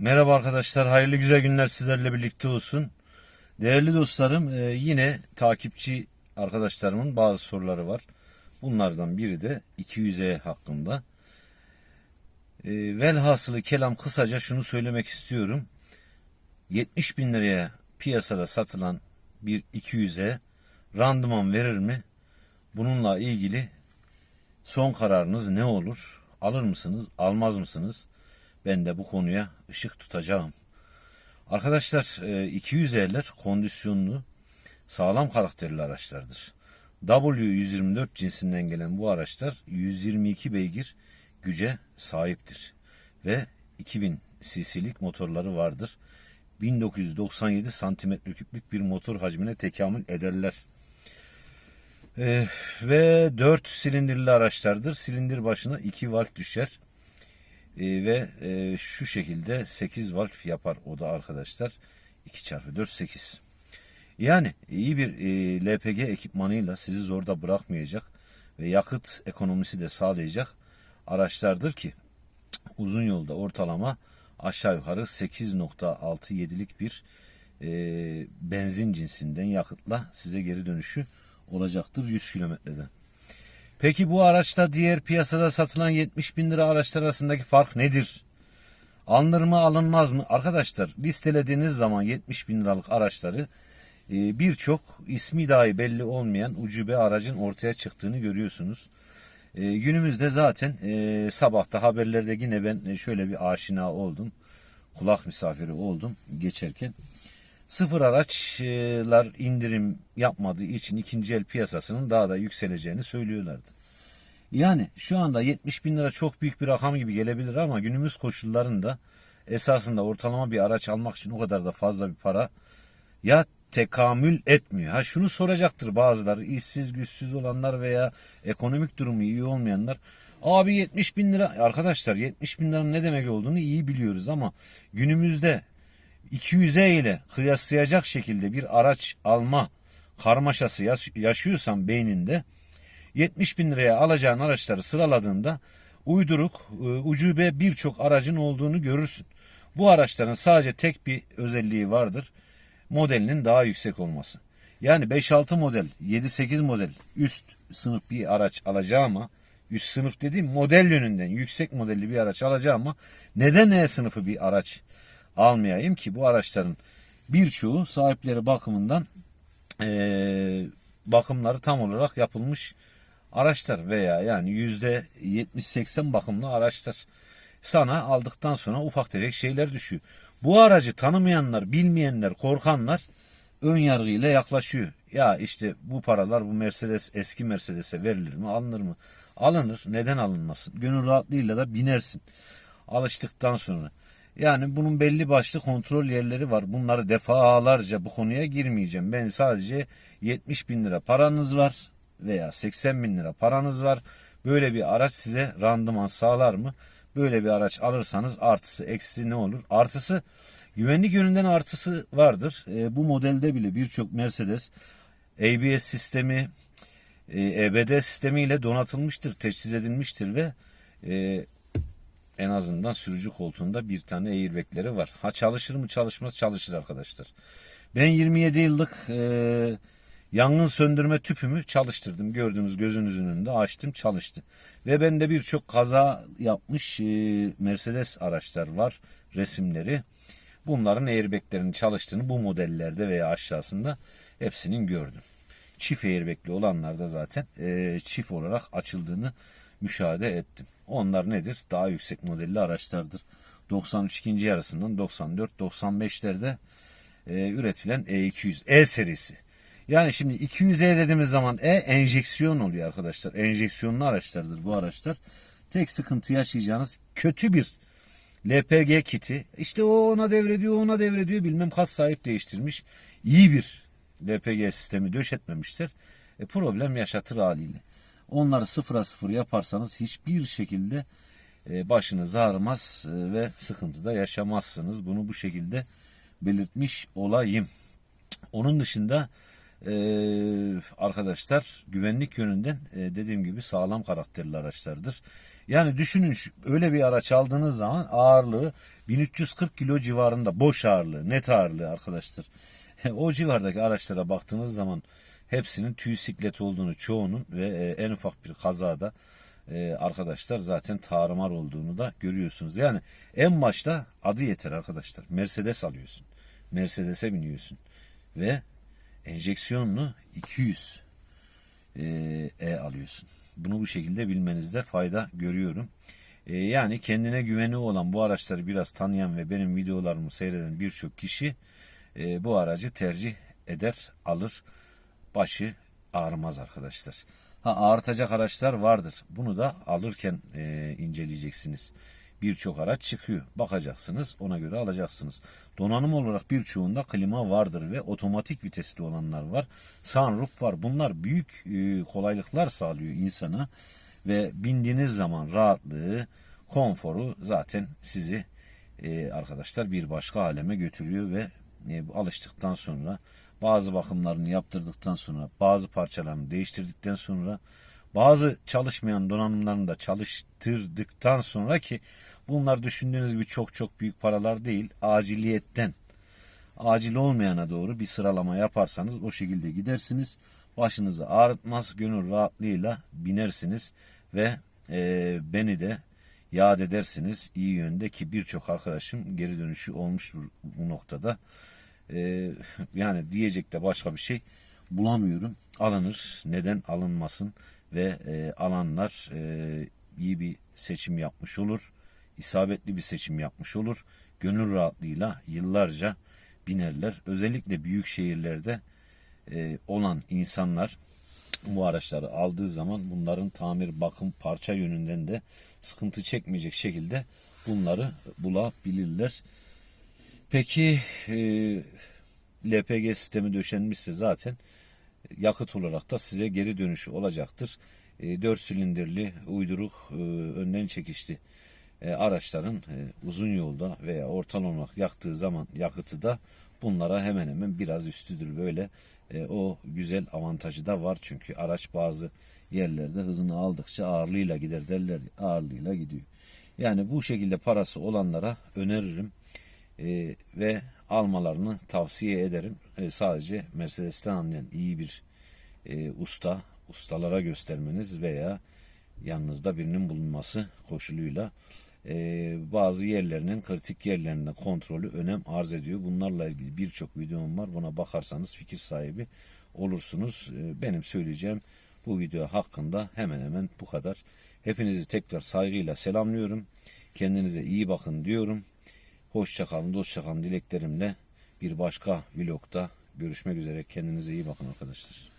Merhaba arkadaşlar, hayırlı güzel günler sizlerle birlikte olsun. Değerli dostlarım, e, yine takipçi arkadaşlarımın bazı soruları var. Bunlardan biri de 200E hakkında. E, Velhasılı kelam kısaca şunu söylemek istiyorum. 70 bin liraya piyasada satılan bir 200'e randıman verir mi? Bununla ilgili son kararınız ne olur? Alır mısınız, almaz mısınız? Ben de bu konuya ışık tutacağım. Arkadaşlar 200'erler kondisyonlu, sağlam karakterli araçlardır. W124 cinsinden gelen bu araçlar 122 beygir güce sahiptir ve 2000 cc'lik motorları vardır. 1997 santimetre küplük bir motor hacmine tekamül ederler. Ee, ve 4 silindirli araçlardır. Silindir başına 2 valf düşer. Ee, ve e, şu şekilde 8 valf yapar o da arkadaşlar. 2 çarpı 4 8. Yani iyi bir e, LPG ekipmanıyla sizi zorda bırakmayacak ve yakıt ekonomisi de sağlayacak araçlardır ki uzun yolda ortalama aşağı yukarı 8.67'lik bir e, benzin cinsinden yakıtla size geri dönüşü olacaktır 100 kilometreden. Peki bu araçta diğer piyasada satılan 70 bin lira araçlar arasındaki fark nedir? Alınır mı alınmaz mı? Arkadaşlar listelediğiniz zaman 70 bin liralık araçları e, birçok ismi dahi belli olmayan ucube aracın ortaya çıktığını görüyorsunuz. E, günümüzde zaten e, sabahta haberlerde yine ben şöyle bir aşina oldum. Kulak misafiri oldum geçerken. Sıfır araçlar indirim yapmadığı için ikinci el piyasasının daha da yükseleceğini söylüyorlardı. Yani şu anda 70 bin lira çok büyük bir rakam gibi gelebilir ama günümüz koşullarında esasında ortalama bir araç almak için o kadar da fazla bir para ya tekamül etmiyor. Ha şunu soracaktır bazıları işsiz güçsüz olanlar veya ekonomik durumu iyi olmayanlar. Abi 70 bin lira arkadaşlar 70 bin liranın ne demek olduğunu iyi biliyoruz ama günümüzde 200'e ile kıyaslayacak şekilde bir araç alma karmaşası yaş- yaşıyorsan beyninde 70 bin liraya alacağın araçları sıraladığında uyduruk, e, ucube birçok aracın olduğunu görürsün. Bu araçların sadece tek bir özelliği vardır. Modelinin daha yüksek olması. Yani 5-6 model, 7-8 model üst sınıf bir araç alacağıma, üst sınıf dediğim model yönünden yüksek modelli bir araç alacağıma neden E sınıfı bir araç almayayım ki bu araçların birçoğu sahipleri bakımından eee, bakımları tam olarak yapılmış araçlar veya yani yüzde 70-80 bakımlı araçlar sana aldıktan sonra ufak tefek şeyler düşüyor. Bu aracı tanımayanlar, bilmeyenler, korkanlar ön yargıyla yaklaşıyor. Ya işte bu paralar bu Mercedes eski Mercedes'e verilir mi, alınır mı? Alınır. Neden alınmasın? Gönül rahatlığıyla da binersin. Alıştıktan sonra. Yani bunun belli başlı kontrol yerleri var. Bunları defalarca bu konuya girmeyeceğim. Ben sadece 70 bin lira paranız var veya 80 bin lira paranız var. Böyle bir araç size randıman sağlar mı? Böyle bir araç alırsanız artısı eksi ne olur? Artısı güvenlik yönünden artısı vardır. E, bu modelde bile birçok Mercedes ABS sistemi, e, EBD sistemiyle donatılmıştır, teçhiz edilmiştir ve e, en azından sürücü koltuğunda bir tane airbagleri var. Ha çalışır mı çalışmaz çalışır arkadaşlar. Ben 27 yıllık e, yangın söndürme tüpümü çalıştırdım. Gördüğünüz gözünüzün önünde açtım çalıştı. Ve bende birçok kaza yapmış e, Mercedes araçlar var resimleri. Bunların airbaglerinin çalıştığını bu modellerde veya aşağısında hepsinin gördüm. Çift airbagli olanlarda zaten e, çift olarak açıldığını müşahede ettim. Onlar nedir? Daha yüksek modelli araçlardır. 93 ikinci yarısından 94-95'lerde e, üretilen E200 E serisi. Yani şimdi 200E dediğimiz zaman E enjeksiyon oluyor arkadaşlar. Enjeksiyonlu araçlardır bu araçlar. Tek sıkıntı yaşayacağınız kötü bir LPG kiti. İşte o ona devrediyor, ona devrediyor. Bilmem kaç sahip değiştirmiş. İyi bir LPG sistemi döşetmemiştir. E, problem yaşatır haliyle. Onları sıfıra sıfır yaparsanız hiçbir şekilde e, başınız ağrımaz e, ve sıkıntıda yaşamazsınız. Bunu bu şekilde belirtmiş olayım. Onun dışında e, arkadaşlar güvenlik yönünden dediğim gibi sağlam karakterli araçlardır. Yani düşünün öyle bir araç aldığınız zaman ağırlığı 1340 kilo civarında boş ağırlığı, net ağırlığı arkadaşlar. o civardaki araçlara baktığınız zaman hepsinin tüy siklet olduğunu çoğunun ve e, en ufak bir kazada e, arkadaşlar zaten tarumar olduğunu da görüyorsunuz. Yani en başta adı yeter arkadaşlar. Mercedes alıyorsun. Mercedes'e biniyorsun. Ve enjeksiyonlu 200 e, e alıyorsun. Bunu bu şekilde bilmenizde fayda görüyorum. Yani kendine güveni olan bu araçları biraz tanıyan ve benim videolarımı seyreden birçok kişi bu aracı tercih eder, alır. Başı ağrımaz arkadaşlar. Ha ağrıtacak araçlar vardır. Bunu da alırken e, inceleyeceksiniz. Birçok araç çıkıyor. Bakacaksınız, ona göre alacaksınız. Donanım olarak birçoğunda klima vardır ve otomatik vitesli olanlar var. Sunroof var. Bunlar büyük e, kolaylıklar sağlıyor insana ve bindiğiniz zaman rahatlığı, konforu zaten sizi e, arkadaşlar bir başka aleme götürüyor ve e, alıştıktan sonra bazı bakımlarını yaptırdıktan sonra bazı parçalarını değiştirdikten sonra bazı çalışmayan donanımlarını da çalıştırdıktan sonra ki bunlar düşündüğünüz gibi çok çok büyük paralar değil aciliyetten acil olmayana doğru bir sıralama yaparsanız o şekilde gidersiniz. Başınızı ağrıtmaz, gönül rahatlığıyla binersiniz ve e, beni de yad edersiniz iyi yönde ki birçok arkadaşım geri dönüşü olmuştur bu noktada. E, yani diyecek de başka bir şey bulamıyorum. Alınır, neden alınmasın ve e, alanlar e, iyi bir seçim yapmış olur. isabetli bir seçim yapmış olur. Gönül rahatlığıyla yıllarca binerler. Özellikle büyük şehirlerde e, olan insanlar bu araçları aldığı zaman bunların tamir, bakım, parça yönünden de sıkıntı çekmeyecek şekilde bunları bulabilirler. Peki e, LPG sistemi döşenmişse zaten yakıt olarak da size geri dönüşü olacaktır. E, 4 silindirli uyduruk e, önden çekişli e, araçların e, uzun yolda veya ortalama yaktığı zaman yakıtı da bunlara hemen hemen biraz üstüdür böyle. E, o güzel avantajı da var çünkü araç bazı yerlerde hızını aldıkça ağırlığıyla gider derler ağırlığıyla gidiyor. Yani bu şekilde parası olanlara öneririm E, ve almalarını tavsiye ederim. E, sadece Mercedes'ten anlayan iyi bir e, usta, ustalara göstermeniz veya yanınızda birinin bulunması koşuluyla e, bazı yerlerinin kritik yerlerinde kontrolü önem arz ediyor. Bunlarla ilgili birçok videom var. Buna bakarsanız fikir sahibi olursunuz. E, benim söyleyeceğim bu video hakkında hemen hemen bu kadar. Hepinizi tekrar saygıyla selamlıyorum. Kendinize iyi bakın diyorum. Hoşça kalın, dostça kalın dileklerimle bir başka vlogda görüşmek üzere. Kendinize iyi bakın arkadaşlar.